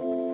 thank you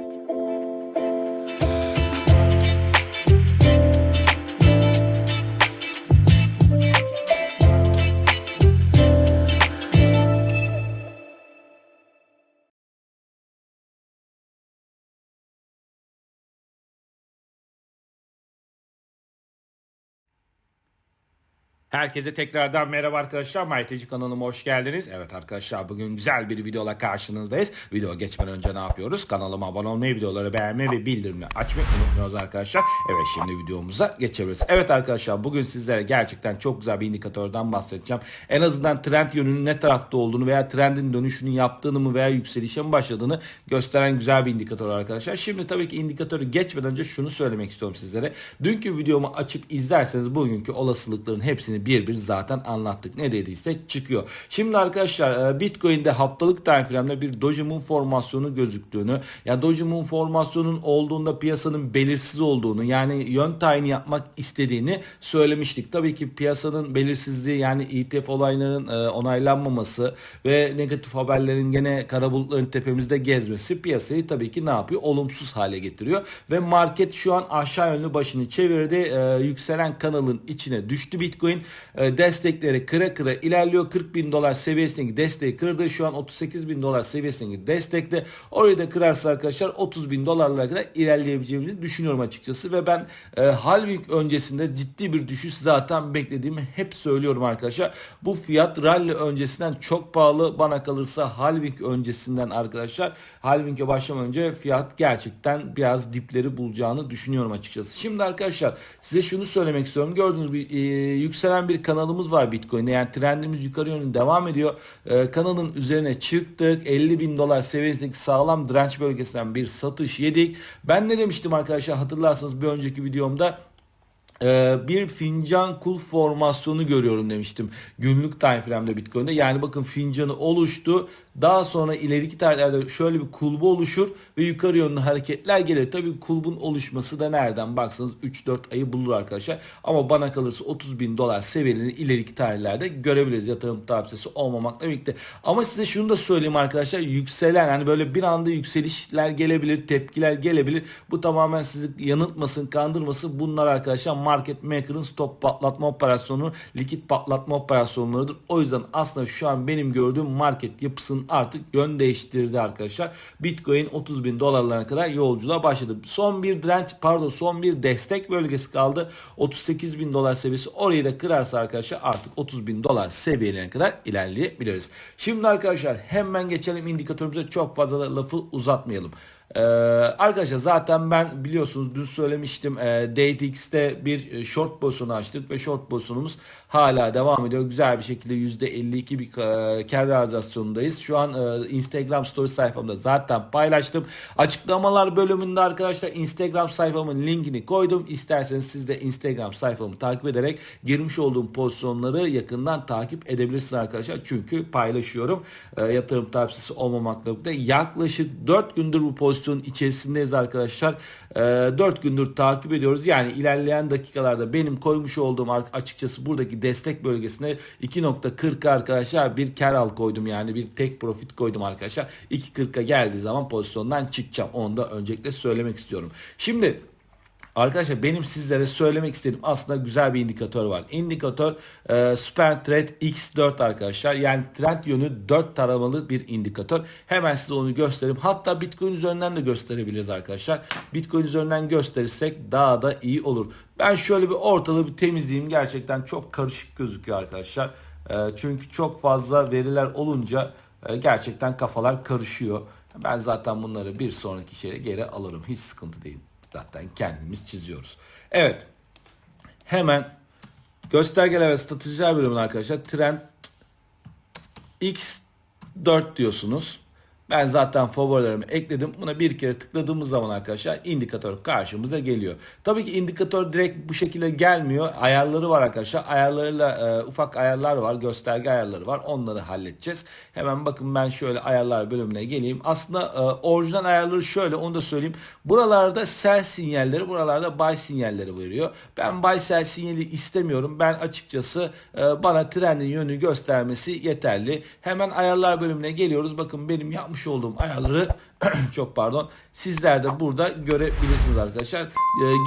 Herkese tekrardan merhaba arkadaşlar. MyTeci kanalıma hoş geldiniz. Evet arkadaşlar bugün güzel bir videoyla karşınızdayız. Video geçmeden önce ne yapıyoruz? Kanalıma abone olmayı, videoları beğenmeyi ve bildirimleri açmayı unutmuyoruz arkadaşlar. Evet şimdi videomuza geçebiliriz. Evet arkadaşlar bugün sizlere gerçekten çok güzel bir indikatörden bahsedeceğim. En azından trend yönünün ne tarafta olduğunu veya trendin dönüşünün yaptığını mı veya yükselişe mi başladığını gösteren güzel bir indikatör arkadaşlar. Şimdi tabii ki indikatörü geçmeden önce şunu söylemek istiyorum sizlere. Dünkü videomu açıp izlerseniz bugünkü olasılıkların hepsini bir bir zaten anlattık. Ne dediysek çıkıyor. Şimdi arkadaşlar e, Bitcoin'de haftalık time bir Doji Moon formasyonu gözüktüğünü yani Doji Moon formasyonun olduğunda piyasanın belirsiz olduğunu yani yön tayini yapmak istediğini söylemiştik. Tabii ki piyasanın belirsizliği yani ETF olaylarının e, onaylanmaması ve negatif haberlerin gene kara bulutların tepemizde gezmesi piyasayı tabii ki ne yapıyor? Olumsuz hale getiriyor ve market şu an aşağı yönlü başını çevirdi. E, yükselen kanalın içine düştü Bitcoin e, destekleri kıra kıra ilerliyor. 40 bin dolar seviyesindeki desteği kırdı. Şu an 38 bin dolar seviyesindeki destekte. Orayı da kırarsa arkadaşlar 30 bin dolarlara kadar ilerleyebileceğimizi düşünüyorum açıkçası. Ve ben e, halving öncesinde ciddi bir düşüş zaten beklediğimi hep söylüyorum arkadaşlar. Bu fiyat rally öncesinden çok pahalı. Bana kalırsa halving öncesinden arkadaşlar halving'e başlamadan önce fiyat gerçekten biraz dipleri bulacağını düşünüyorum açıkçası. Şimdi arkadaşlar size şunu söylemek istiyorum. Gördüğünüz bir e, yükselen bir kanalımız var Bitcoin'de. Yani trendimiz yukarı yönlü devam ediyor. E, kanalın üzerine çıktık. 50 bin dolar seviyesindeki sağlam direnç bölgesinden bir satış yedik. Ben ne demiştim arkadaşlar hatırlarsanız bir önceki videomda ee, bir fincan kul formasyonu görüyorum demiştim günlük time frame'de Bitcoin'de. Yani bakın fincanı oluştu. Daha sonra ileriki tarihlerde şöyle bir kulbu oluşur ve yukarı yönlü hareketler gelir. Tabii kulbun oluşması da nereden baksanız 3-4 ayı bulur arkadaşlar. Ama bana kalırsa 30 bin dolar seviyelerini ileriki tarihlerde görebiliriz yatırım tavsiyesi olmamakla birlikte. Ama size şunu da söyleyeyim arkadaşlar yükselen hani böyle bir anda yükselişler gelebilir, tepkiler gelebilir. Bu tamamen sizi yanıltmasın, kandırmasın. Bunlar arkadaşlar market maker'ın stop patlatma operasyonu, likit patlatma operasyonlarıdır. O yüzden aslında şu an benim gördüğüm market yapısının artık yön değiştirdi arkadaşlar. Bitcoin 30 bin dolarlarına kadar yolculuğa başladı. Son bir direnç pardon son bir destek bölgesi kaldı. 38 bin dolar seviyesi orayı da kırarsa arkadaşlar artık 30 bin dolar seviyelerine kadar ilerleyebiliriz. Şimdi arkadaşlar hemen geçelim indikatörümüze çok fazla da lafı uzatmayalım. Ee, arkadaşlar zaten ben biliyorsunuz dün söylemiştim e, DateX'te bir e, short pozisyonu açtık ve short pozisyonumuz hala devam ediyor. Güzel bir şekilde %52 bir e, kar realizasyonundayız. Şu an e, Instagram story sayfamda zaten paylaştım. Açıklamalar bölümünde arkadaşlar Instagram sayfamın linkini koydum. İsterseniz siz de Instagram sayfamı takip ederek girmiş olduğum pozisyonları yakından takip edebilirsiniz arkadaşlar. Çünkü paylaşıyorum. E, yatırım tavsiyesi olmamakla birlikte yaklaşık 4 gündür bu pozisyonun içerisindeyiz arkadaşlar. E, 4 gündür takip ediyoruz. Yani ilerleyen dakikalarda benim koymuş olduğum açıkçası buradaki destek bölgesine 2.40 arkadaşlar bir kar al koydum yani bir tek profit koydum arkadaşlar. 2.40'a geldiği zaman pozisyondan çıkacağım. Onu da öncelikle söylemek istiyorum. Şimdi Arkadaşlar benim sizlere söylemek istediğim aslında güzel bir indikatör var. İndikatör e, Super Trend X4 arkadaşlar. Yani trend yönü 4 taramalı bir indikatör. Hemen size onu göstereyim. Hatta Bitcoin üzerinden de gösterebiliriz arkadaşlar. Bitcoin üzerinden gösterirsek daha da iyi olur. Ben şöyle bir ortalığı bir temizleyeyim. Gerçekten çok karışık gözüküyor arkadaşlar. E, çünkü çok fazla veriler olunca e, gerçekten kafalar karışıyor. Ben zaten bunları bir sonraki şeye geri alırım. Hiç sıkıntı değil. Zaten kendimiz çiziyoruz. Evet. Hemen göstergeler ve stratejiler bölümünün arkadaşlar trend x4 diyorsunuz. Ben zaten favorilerimi ekledim. Buna bir kere tıkladığımız zaman arkadaşlar indikatör karşımıza geliyor. Tabii ki indikatör direkt bu şekilde gelmiyor. Ayarları var arkadaşlar. Ayarlarıyla e, ufak ayarlar var. Gösterge ayarları var. Onları halledeceğiz. Hemen bakın ben şöyle ayarlar bölümüne geleyim. Aslında e, orijinal ayarları şöyle onu da söyleyeyim. Buralarda sell sinyalleri, buralarda buy sinyalleri veriyor. Ben buy sell sinyali istemiyorum. Ben açıkçası e, bana trendin yönü göstermesi yeterli. Hemen ayarlar bölümüne geliyoruz. Bakın benim yapmış olduğum ayarları çok pardon. Sizler de burada görebilirsiniz arkadaşlar. Ee,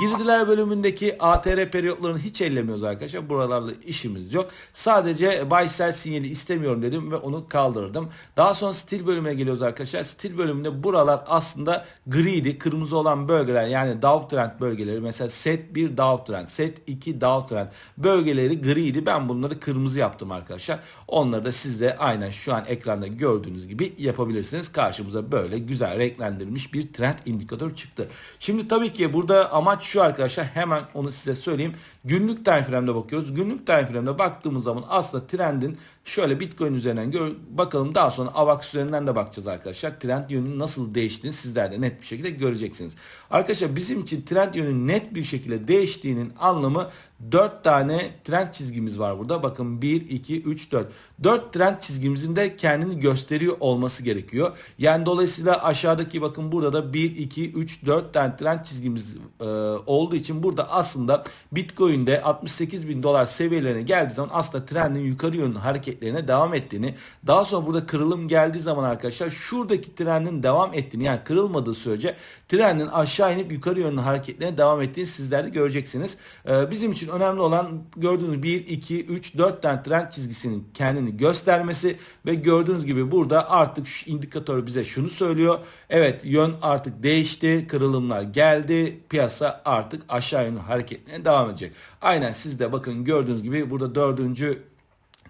girdiler bölümündeki ATR periyotlarını hiç ellemiyoruz arkadaşlar. Buralarla işimiz yok. Sadece buy sell sinyali istemiyorum dedim ve onu kaldırdım. Daha sonra stil bölümüne geliyoruz arkadaşlar. Stil bölümünde buralar aslında griydi. Kırmızı olan bölgeler yani downtrend bölgeleri mesela set 1 downtrend, set 2 downtrend bölgeleri griydi. Ben bunları kırmızı yaptım arkadaşlar. Onları da siz de aynen şu an ekranda gördüğünüz gibi yapabilirsiniz. Karşımıza böyle güzel renklendirilmiş bir trend indikatör çıktı. Şimdi tabii ki burada amaç şu arkadaşlar hemen onu size söyleyeyim. Günlük time frame'de bakıyoruz. Günlük time frame'de baktığımız zaman aslında trendin şöyle Bitcoin üzerinden gör, bakalım daha sonra AVAX üzerinden de bakacağız arkadaşlar. Trend yönünün nasıl değiştiğini sizler de net bir şekilde göreceksiniz. Arkadaşlar bizim için trend yönünün net bir şekilde değiştiğinin anlamı 4 tane trend çizgimiz var burada. Bakın 1, 2, 3, 4. 4 trend çizgimizin de kendini gösteriyor olması gerekiyor. Yani dolayısıyla aşağıdaki bakın burada da 1, 2, 3, 4 tane trend çizgimiz e, olduğu için burada aslında Bitcoin'de 68 bin dolar seviyelerine geldiği zaman aslında trendin yukarı yönlü hareketlerine devam ettiğini daha sonra burada kırılım geldiği zaman arkadaşlar şuradaki trendin devam ettiğini yani kırılmadığı sürece trendin aşağı inip yukarı yönlü hareketlerine devam ettiğini sizler de göreceksiniz. E, bizim için önemli olan gördüğünüz 1, 2, 3, 4 tane trend çizgisinin kendini göstermesi ve gördüğünüz gibi burada artık şu indikatör bize şunu söylüyor. Evet yön artık değişti, kırılımlar geldi, piyasa artık aşağı yönlü hareketine devam edecek. Aynen siz de bakın gördüğünüz gibi burada dördüncü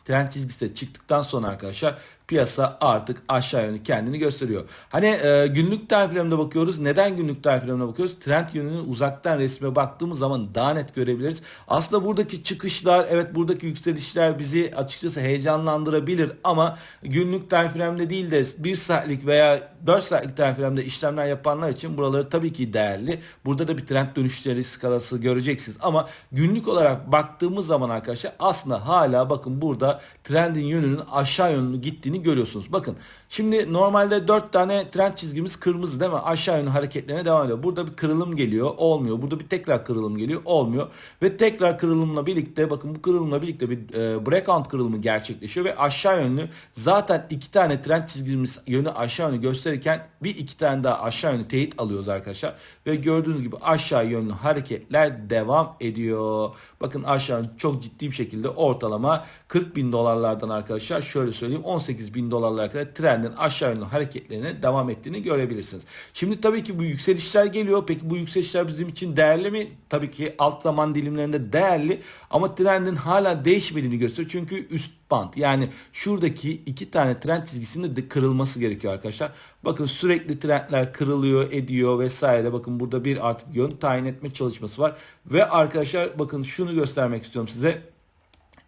trend çizgisi de çıktıktan sonra arkadaşlar piyasa artık aşağı yönlü kendini gösteriyor. Hani e, günlük time bakıyoruz. Neden günlük time bakıyoruz? Trend yönünü uzaktan resme baktığımız zaman daha net görebiliriz. Aslında buradaki çıkışlar, evet buradaki yükselişler bizi açıkçası heyecanlandırabilir ama günlük time değil de 1 saatlik veya 4 saatlik frame'de işlemler yapanlar için buraları tabii ki değerli. Burada da bir trend dönüşleri skalası göreceksiniz ama günlük olarak baktığımız zaman arkadaşlar aslında hala bakın burada trendin yönünün aşağı yönlü gittiğini görüyorsunuz. Bakın şimdi normalde 4 tane trend çizgimiz kırmızı değil mi? Aşağı yönlü hareketlerine devam ediyor. Burada bir kırılım geliyor. Olmuyor. Burada bir tekrar kırılım geliyor. Olmuyor. Ve tekrar kırılımla birlikte bakın bu kırılımla birlikte bir e, breakout kırılımı gerçekleşiyor ve aşağı yönlü zaten iki tane trend çizgimiz yönü aşağı yönlü gösterirken bir iki tane daha aşağı yönlü teyit alıyoruz arkadaşlar. Ve gördüğünüz gibi aşağı yönlü hareketler devam ediyor. Bakın aşağı çok ciddi bir şekilde ortalama 40 bin dolarlardan arkadaşlar şöyle söyleyeyim 18 bin dolarlara kadar trendin aşağı yönlü hareketlerine devam ettiğini görebilirsiniz. Şimdi tabii ki bu yükselişler geliyor. Peki bu yükselişler bizim için değerli mi? Tabii ki alt zaman dilimlerinde değerli ama trendin hala değişmediğini gösteriyor. Çünkü üst band yani şuradaki iki tane trend çizgisinde de kırılması gerekiyor arkadaşlar. Bakın sürekli trendler kırılıyor ediyor vesaire. Bakın burada bir artık yön tayin etme çalışması var. Ve arkadaşlar bakın şunu göstermek istiyorum size.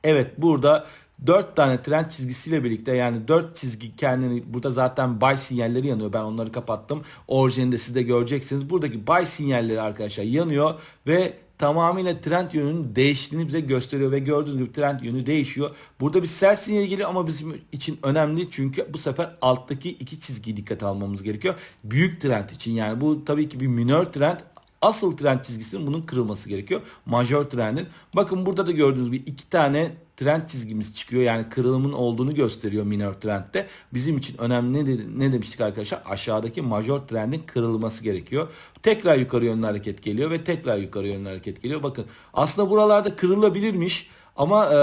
Evet burada 4 tane trend çizgisiyle birlikte yani 4 çizgi kendini burada zaten buy sinyalleri yanıyor. Ben onları kapattım. Orijininde siz de göreceksiniz. Buradaki buy sinyalleri arkadaşlar yanıyor ve tamamıyla trend yönünün değiştiğini bize gösteriyor ve gördüğünüz gibi trend yönü değişiyor. Burada bir sell sinyali geliyor ama bizim için önemli çünkü bu sefer alttaki iki çizgiyi dikkate almamız gerekiyor. Büyük trend için yani bu tabii ki bir minor trend asıl trend çizgisinin bunun kırılması gerekiyor. Majör trendin. Bakın burada da gördüğünüz gibi iki tane trend çizgimiz çıkıyor. Yani kırılımın olduğunu gösteriyor minor trendde. Bizim için önemli ne, ne demiştik arkadaşlar? Aşağıdaki major trendin kırılması gerekiyor. Tekrar yukarı yönlü hareket geliyor ve tekrar yukarı yönlü hareket geliyor. Bakın aslında buralarda kırılabilirmiş ama e,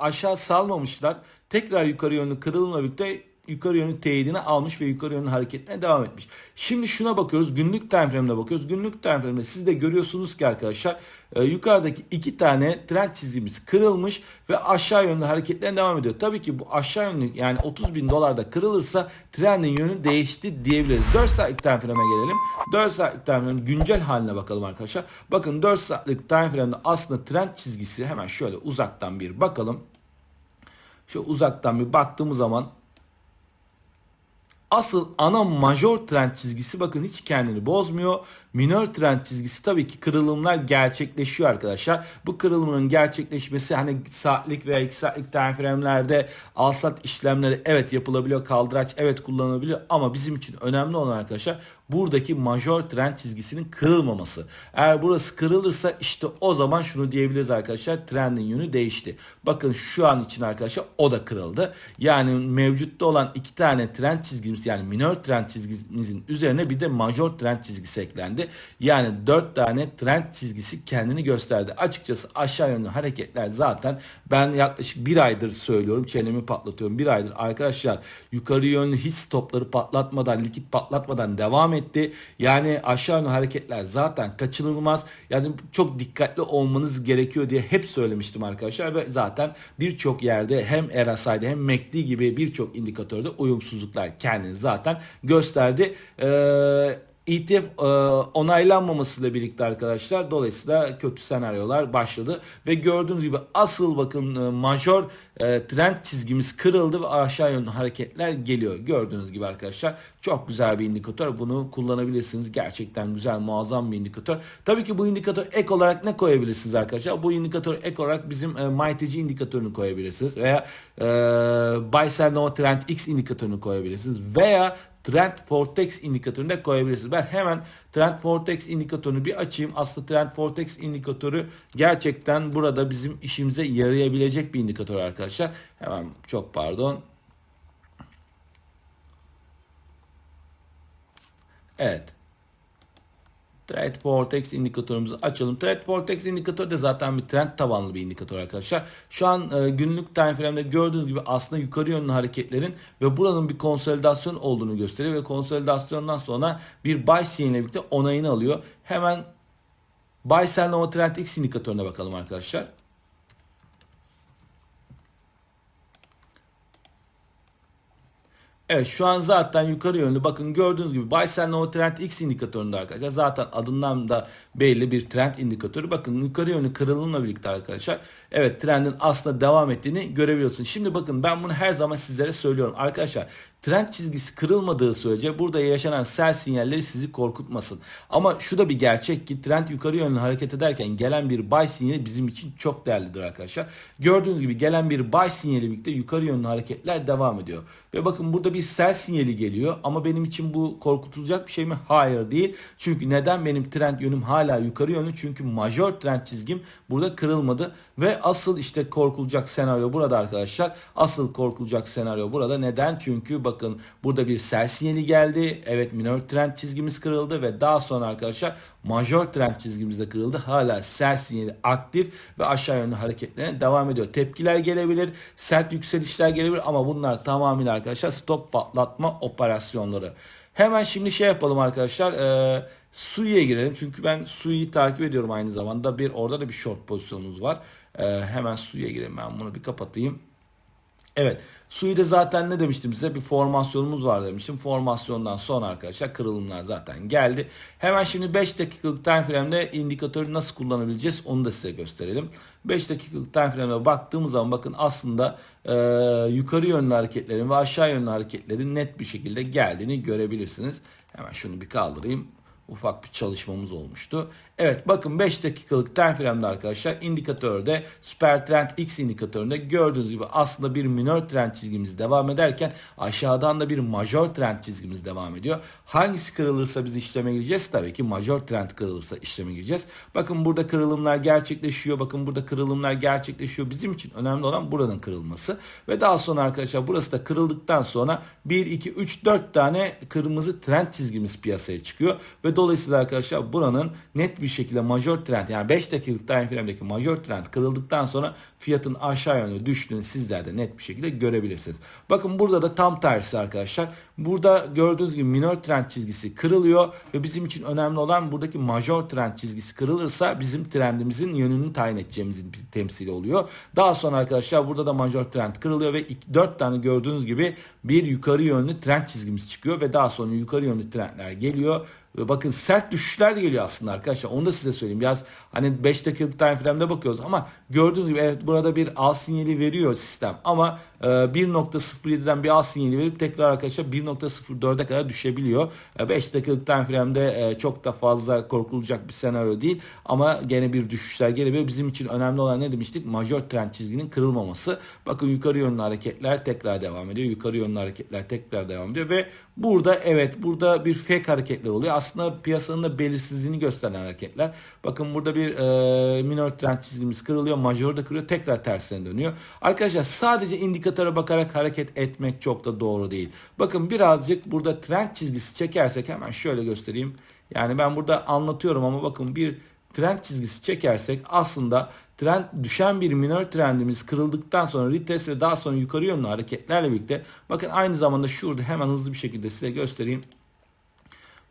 aşağı salmamışlar. Tekrar yukarı yönlü kırılımla birlikte yukarı yönlü teyidini almış ve yukarı yönlü hareketine devam etmiş. Şimdi şuna bakıyoruz. Günlük time frame'de bakıyoruz. Günlük time frame'de siz de görüyorsunuz ki arkadaşlar e, yukarıdaki iki tane trend çizgimiz kırılmış ve aşağı yönlü hareketlerine devam ediyor. Tabii ki bu aşağı yönlü yani 30 bin dolarda kırılırsa trendin yönü değişti diyebiliriz. 4 saatlik time frame'e gelelim. 4 saatlik time frame'in güncel haline bakalım arkadaşlar. Bakın 4 saatlik time frame'de aslında trend çizgisi hemen şöyle uzaktan bir bakalım. Şu uzaktan bir baktığımız zaman Asıl ana major trend çizgisi bakın hiç kendini bozmuyor. Minor trend çizgisi tabii ki kırılımlar gerçekleşiyor arkadaşlar. Bu kırılımın gerçekleşmesi hani saatlik veya 2 saatlik time frame'lerde alsat işlemleri evet yapılabiliyor. Kaldıraç evet kullanılabiliyor ama bizim için önemli olan arkadaşlar buradaki major trend çizgisinin kırılmaması. Eğer burası kırılırsa işte o zaman şunu diyebiliriz arkadaşlar trendin yönü değişti. Bakın şu an için arkadaşlar o da kırıldı. Yani mevcutta olan iki tane trend çizgimiz yani minor trend çizgimizin üzerine bir de major trend çizgisi eklendi. Yani dört tane trend çizgisi kendini gösterdi. Açıkçası aşağı yönlü hareketler zaten ben yaklaşık bir aydır söylüyorum. Çenemi patlatıyorum. Bir aydır arkadaşlar yukarı yönlü hiç stopları patlatmadan, likit patlatmadan devam etti. Yani aşağı yönlü hareketler zaten kaçınılmaz. Yani çok dikkatli olmanız gerekiyor diye hep söylemiştim arkadaşlar ve zaten birçok yerde hem RSI'de hem MACD gibi birçok indikatörde uyumsuzluklar kendini zaten gösterdi. Ee, ETF e, onaylanmamasıyla birlikte arkadaşlar dolayısıyla kötü senaryolar başladı ve gördüğünüz gibi asıl bakın e, major e, trend çizgimiz kırıldı ve aşağı yönlü hareketler geliyor. Gördüğünüz gibi arkadaşlar çok güzel bir indikatör. Bunu kullanabilirsiniz. Gerçekten güzel, muazzam bir indikatör. Tabii ki bu indikatör ek olarak ne koyabilirsiniz arkadaşlar? Bu indikatör ek olarak bizim e, MyTG indikatörünü koyabilirsiniz veya e, Buy Sell No Trend X indikatörünü koyabilirsiniz veya Trend Vortex indikatörünü koyabilirsiniz. Ben hemen Trend Vortex indikatörünü bir açayım. Aslında Trend Vortex indikatörü gerçekten burada bizim işimize yarayabilecek bir indikatör arkadaşlar. Hemen çok pardon. Evet. Trade Vortex indikatörümüzü açalım. Trade Vortex indikatörü de zaten bir trend tabanlı bir indikatör arkadaşlar. Şu an e, günlük time frame'de gördüğünüz gibi aslında yukarı yönlü hareketlerin ve buranın bir konsolidasyon olduğunu gösteriyor ve konsolidasyondan sonra bir buy sinyaliyle birlikte onayını alıyor. Hemen buy sell Nova Trend X indikatörüne bakalım arkadaşlar. Evet şu an zaten yukarı yönlü bakın gördüğünüz gibi Buy Sell No Trend X indikatöründe arkadaşlar zaten adından da belli bir trend indikatörü. Bakın yukarı yönlü kırılımla birlikte arkadaşlar evet trendin aslında devam ettiğini görebiliyorsunuz. Şimdi bakın ben bunu her zaman sizlere söylüyorum arkadaşlar trend çizgisi kırılmadığı sürece burada yaşanan sell sinyalleri sizi korkutmasın. Ama şu da bir gerçek ki trend yukarı yönlü hareket ederken gelen bir buy sinyali bizim için çok değerlidir arkadaşlar. Gördüğünüz gibi gelen bir buy sinyali birlikte yukarı yönlü hareketler devam ediyor. Ve bakın burada bir sell sinyali geliyor ama benim için bu korkutulacak bir şey mi? Hayır değil. Çünkü neden benim trend yönüm hala yukarı yönlü? Çünkü major trend çizgim burada kırılmadı ve asıl işte korkulacak senaryo burada arkadaşlar. Asıl korkulacak senaryo burada. Neden? Çünkü bakın burada bir sell sinyali geldi. Evet minor trend çizgimiz kırıldı ve daha sonra arkadaşlar major trend çizgimiz de kırıldı. Hala sell sinyali aktif ve aşağı yönlü hareketlerine devam ediyor. Tepkiler gelebilir, sert yükselişler gelebilir ama bunlar tamamıyla arkadaşlar stop patlatma operasyonları. Hemen şimdi şey yapalım arkadaşlar. E, Sui'ye girelim. Çünkü ben Sui'yi takip ediyorum aynı zamanda. Bir orada da bir short pozisyonumuz var. E, hemen Sui'ye girelim. Ben bunu bir kapatayım. Evet. Sui'de zaten ne demiştim size? Bir formasyonumuz var demiştim. Formasyondan sonra arkadaşlar kırılımlar zaten geldi. Hemen şimdi 5 dakikalık time frame'de indikatörü nasıl kullanabileceğiz onu da size gösterelim. 5 dakikalık time frame'e baktığımız zaman bakın aslında e, yukarı yönlü hareketlerin ve aşağı yönlü hareketlerin net bir şekilde geldiğini görebilirsiniz. Hemen şunu bir kaldırayım ufak bir çalışmamız olmuştu. Evet bakın 5 dakikalık time arkadaşlar indikatörde süper trend X indikatöründe gördüğünüz gibi aslında bir minor trend çizgimiz devam ederken aşağıdan da bir major trend çizgimiz devam ediyor. Hangisi kırılırsa biz işleme gireceğiz? Tabii ki major trend kırılırsa işleme gireceğiz. Bakın burada kırılımlar gerçekleşiyor. Bakın burada kırılımlar gerçekleşiyor. Bizim için önemli olan buranın kırılması. Ve daha sonra arkadaşlar burası da kırıldıktan sonra 1, 2, 3, 4 tane kırmızı trend çizgimiz piyasaya çıkıyor. Ve dolayısıyla arkadaşlar buranın net bir şekilde major trend yani 5 dakikalık time frame'deki major trend kırıldıktan sonra fiyatın aşağı yönlü düştüğünü sizler de net bir şekilde görebilirsiniz. Bakın burada da tam tersi arkadaşlar. Burada gördüğünüz gibi minor trend çizgisi kırılıyor ve bizim için önemli olan buradaki major trend çizgisi kırılırsa bizim trendimizin yönünü tayin edeceğimizin bir temsili oluyor. Daha sonra arkadaşlar burada da major trend kırılıyor ve 4 tane gördüğünüz gibi bir yukarı yönlü trend çizgimiz çıkıyor ve daha sonra yukarı yönlü trendler geliyor ve bakın sert düşüşler de geliyor aslında arkadaşlar. Onu da size söyleyeyim. Biraz hani 5 dakikalık time frame'de bakıyoruz ama gördüğünüz gibi evet burada bir al sinyali veriyor sistem ama e, 1.07'den bir al sinyali verip tekrar arkadaşlar 1.04'e kadar düşebiliyor. 5 dakikalık time frame'de e, çok da fazla korkulacak bir senaryo değil ama gene bir düşüşler gelebilir. Bizim için önemli olan ne demiştik? Major trend çizginin kırılmaması. Bakın yukarı yönlü hareketler tekrar devam ediyor. Yukarı yönlü hareketler tekrar devam ediyor ve burada evet burada bir fake hareketler oluyor. Aslında piyasanın da belirsizliğini gösteren hareketler. Bakın burada bir e, minor trend çizgimiz kırılıyor. Major da kırılıyor. Tekrar tersine dönüyor. Arkadaşlar sadece indikatöre bakarak hareket etmek çok da doğru değil. Bakın birazcık burada trend çizgisi çekersek hemen şöyle göstereyim. Yani ben burada anlatıyorum ama bakın bir trend çizgisi çekersek aslında trend düşen bir minor trendimiz kırıldıktan sonra retest ve daha sonra yukarı yönlü hareketlerle birlikte bakın aynı zamanda şurada hemen hızlı bir şekilde size göstereyim.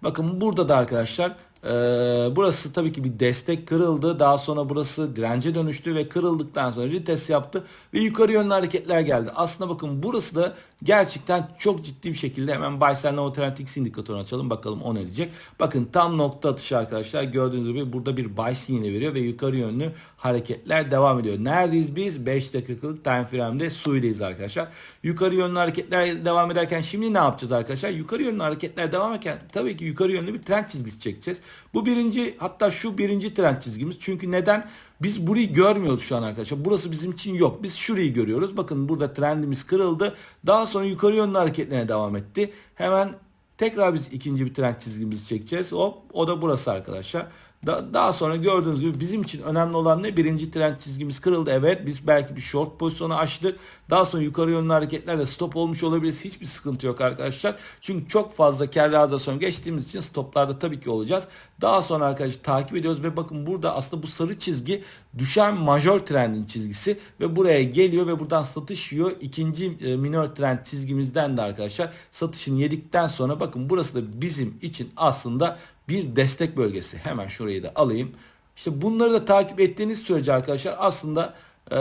Bakın burada da arkadaşlar e, burası tabii ki bir destek kırıldı. Daha sonra burası dirence dönüştü ve kırıldıktan sonra retest yaptı ve yukarı yönlü hareketler geldi. Aslında bakın burası da gerçekten çok ciddi bir şekilde hemen buy sell no trend x indikatörünü açalım bakalım o ne diyecek. Bakın tam nokta atışı arkadaşlar gördüğünüz gibi burada bir buy sinyali veriyor ve yukarı yönlü hareketler devam ediyor. Neredeyiz biz? 5 dakikalık time frame'de suydeyiz arkadaşlar. Yukarı yönlü hareketler devam ederken şimdi ne yapacağız arkadaşlar? Yukarı yönlü hareketler devam ederken tabii ki yukarı yönlü bir trend çizgisi çekeceğiz. Bu birinci hatta şu birinci trend çizgimiz. Çünkü neden? Biz burayı görmüyoruz şu an arkadaşlar. Burası bizim için yok. Biz şurayı görüyoruz. Bakın burada trendimiz kırıldı. Daha sonra yukarı yönlü hareketlerine devam etti. Hemen tekrar biz ikinci bir trend çizgimizi çekeceğiz. Hop o da burası arkadaşlar. Da, daha sonra gördüğünüz gibi bizim için önemli olan ne? Birinci trend çizgimiz kırıldı. Evet biz belki bir short pozisyonu açtık. Daha sonra yukarı yönlü hareketlerle stop olmuş olabiliriz. Hiçbir sıkıntı yok arkadaşlar. Çünkü çok fazla kar realizasyon geçtiğimiz için stoplarda tabii ki olacağız. Daha sonra arkadaşlar takip ediyoruz ve bakın burada aslında bu sarı çizgi düşen major trendin çizgisi ve buraya geliyor ve buradan satış yiyor. İkinci e, minor trend çizgimizden de arkadaşlar satışını yedikten sonra bakın burası da bizim için aslında bir destek bölgesi. Hemen şurayı da alayım. İşte bunları da takip ettiğiniz sürece arkadaşlar aslında e,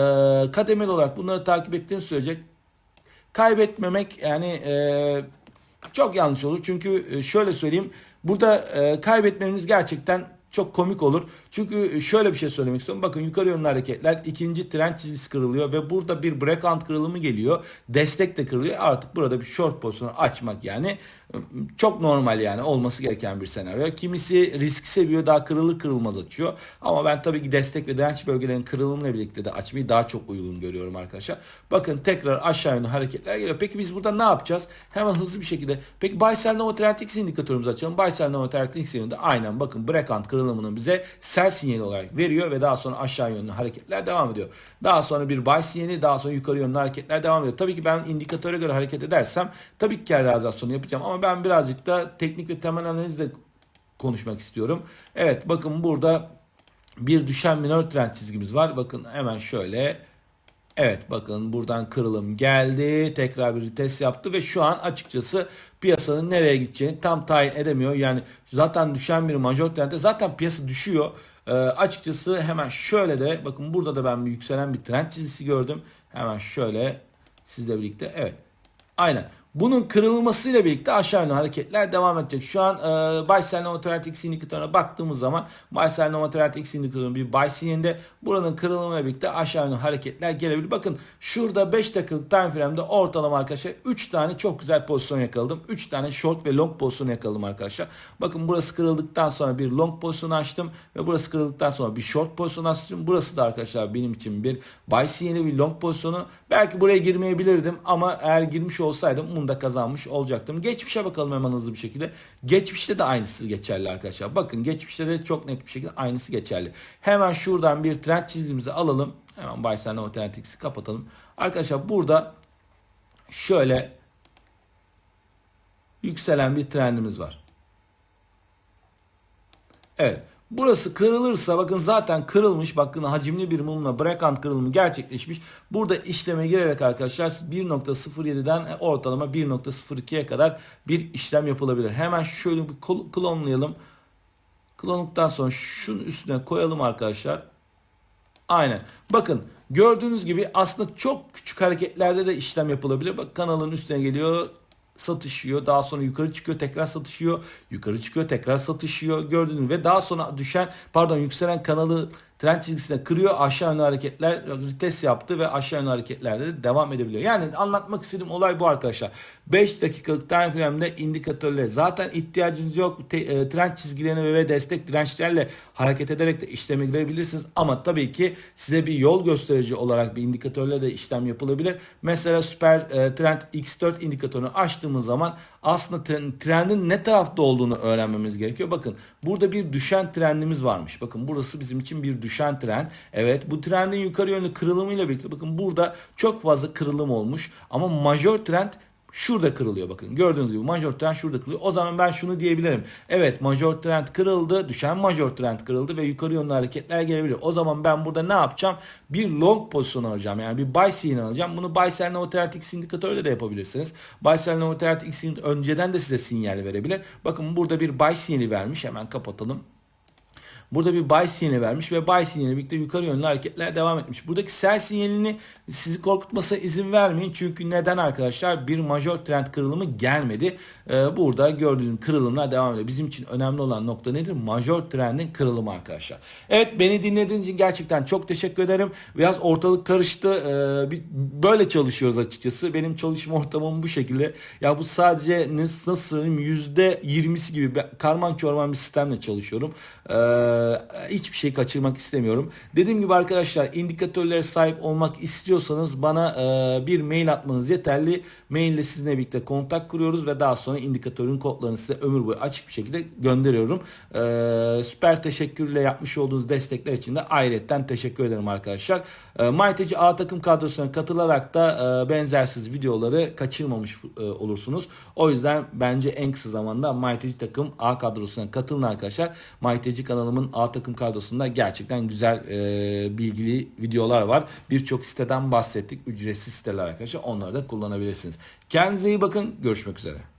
kademeli olarak bunları takip ettiğiniz sürece kaybetmemek yani e, çok yanlış olur. Çünkü e, şöyle söyleyeyim burada e, kaybetmeniz gerçekten çok komik olur. Çünkü şöyle bir şey söylemek istiyorum. Bakın yukarı yönlü hareketler ikinci trend çizgisi kırılıyor ve burada bir breakout kırılımı geliyor. Destek de kırılıyor. Artık burada bir short pozisyonu açmak yani çok normal yani olması gereken bir senaryo. Kimisi risk seviyor daha kırılır kırılmaz açıyor. Ama ben tabii ki destek ve direnç bölgelerinin kırılımıyla birlikte de açmayı daha çok uygun görüyorum arkadaşlar. Bakın tekrar aşağı yönlü hareketler geliyor. Peki biz burada ne yapacağız? Hemen hızlı bir şekilde. Peki Buy Sell Nova Trend X indikatörümüzü açalım. Buy Sell Nova Trend X aynen bakın breakout kırılımını bize sell sinyali olarak veriyor ve daha sonra aşağı yönlü hareketler devam ediyor. Daha sonra bir buy sinyali daha sonra yukarı yönlü hareketler devam ediyor. Tabii ki ben indikatöre göre hareket edersem tabii ki kar realizasyonu yapacağım ama ben birazcık da teknik ve temel analizle konuşmak istiyorum. Evet bakın burada bir düşen minor trend çizgimiz var. Bakın hemen şöyle Evet bakın buradan kırılım geldi. Tekrar bir test yaptı ve şu an açıkçası piyasanın nereye gideceğini tam tayin edemiyor. Yani zaten düşen bir major trendde zaten piyasa düşüyor. Ee, açıkçası hemen şöyle de bakın burada da ben bir yükselen bir trend çizgisi gördüm. Hemen şöyle sizle birlikte evet. Aynen. Bunun kırılmasıyla birlikte aşağı yönlü hareketler devam edecek. Şu an e, buy sell no trend x indikatörüne baktığımız zaman buy sell no trend x indikatörünün bir buy sinyalinde buranın kırılımıyla birlikte aşağı yönlü hareketler gelebilir. Bakın şurada 5 dakikalık time frame'de ortalama arkadaşlar 3 tane çok güzel pozisyon yakaladım. 3 tane short ve long pozisyon yakaladım arkadaşlar. Bakın burası kırıldıktan sonra bir long pozisyon açtım ve burası kırıldıktan sonra bir short pozisyon açtım. Burası da arkadaşlar benim için bir buy sinyali bir long pozisyonu. Belki buraya girmeyebilirdim ama eğer girmiş olsaydım bunu da kazanmış olacaktım. Geçmişe bakalım hemen hızlı bir şekilde. Geçmişte de aynısı geçerli arkadaşlar. Bakın geçmişte de çok net bir şekilde aynısı geçerli. Hemen şuradan bir trend çizgimizi alalım. Hemen Baysen'le Mathematics'i kapatalım. Arkadaşlar burada şöyle yükselen bir trendimiz var. Evet. Burası kırılırsa bakın zaten kırılmış. Bakın hacimli bir mumla breakout kırılımı gerçekleşmiş. Burada işleme girerek arkadaşlar 1.07'den ortalama 1.02'ye kadar bir işlem yapılabilir. Hemen şöyle bir klonlayalım. Klonluktan sonra şunun üstüne koyalım arkadaşlar. Aynen. Bakın gördüğünüz gibi aslında çok küçük hareketlerde de işlem yapılabilir. Bak kanalın üstüne geliyor satışıyor. Daha sonra yukarı çıkıyor tekrar satışıyor. Yukarı çıkıyor tekrar satışıyor. Gördüğünüz gibi ve daha sonra düşen pardon yükselen kanalı trend çizgisine kırıyor. Aşağı yönlü hareketler retest yaptı ve aşağı yönlü hareketlerde de devam edebiliyor. Yani anlatmak istediğim olay bu arkadaşlar. 5 dakikalık time frame'de indikatörle zaten ihtiyacınız yok. E, trend çizgilerine ve destek dirençlerle hareket ederek de işleme girebilirsiniz. Ama tabii ki size bir yol gösterici olarak bir indikatörle de işlem yapılabilir. Mesela süper e, trend X4 indikatörünü açtığımız zaman aslında trendin ne tarafta olduğunu öğrenmemiz gerekiyor. Bakın burada bir düşen trendimiz varmış. Bakın burası bizim için bir düşen trend. Evet bu trendin yukarı yönlü kırılımıyla birlikte bakın burada çok fazla kırılım olmuş. Ama majör trend şurada kırılıyor bakın. Gördüğünüz gibi major trend şurada kırılıyor. O zaman ben şunu diyebilirim. Evet major trend kırıldı. Düşen major trend kırıldı ve yukarı yönlü hareketler gelebilir. O zaman ben burada ne yapacağım? Bir long pozisyon alacağım. Yani bir buy signal alacağım. Bunu buy sell no trend x indikatörle de yapabilirsiniz. Buy sell no trend x önceden de size sinyal verebilir. Bakın burada bir buy sinyali vermiş. Hemen kapatalım. Burada bir buy sinyali vermiş ve buy sinyali birlikte yukarı yönlü hareketler devam etmiş. Buradaki sell sinyalini sizi korkutmasına izin vermeyin. Çünkü neden arkadaşlar? Bir major trend kırılımı gelmedi. Ee, burada gördüğünüz kırılımlar devam ediyor. Bizim için önemli olan nokta nedir? Major trendin kırılımı arkadaşlar. Evet beni dinlediğiniz için gerçekten çok teşekkür ederim. Biraz ortalık karıştı. Ee, böyle çalışıyoruz açıkçası. Benim çalışma ortamım bu şekilde. Ya bu sadece nasıl söyleyeyim %20'si gibi karman çorman bir sistemle çalışıyorum. Ee, hiçbir şey kaçırmak istemiyorum. Dediğim gibi arkadaşlar indikatörlere sahip olmak istiyorsanız bana e, bir mail atmanız yeterli. Maille sizinle birlikte kontak kuruyoruz ve daha sonra indikatörün kodlarını size ömür boyu açık bir şekilde gönderiyorum. E, süper teşekkürle yapmış olduğunuz destekler için de ayrıca teşekkür ederim arkadaşlar. E, MyTeci A takım kadrosuna katılarak da e, benzersiz videoları kaçırmamış e, olursunuz. O yüzden bence en kısa zamanda MyTeci takım A kadrosuna katılın arkadaşlar. MyTeci kanalımın A takım kadrosunda gerçekten güzel e, bilgili videolar var. Birçok siteden bahsettik. Ücretsiz siteler arkadaşlar. Onları da kullanabilirsiniz. Kendinize iyi bakın. Görüşmek üzere.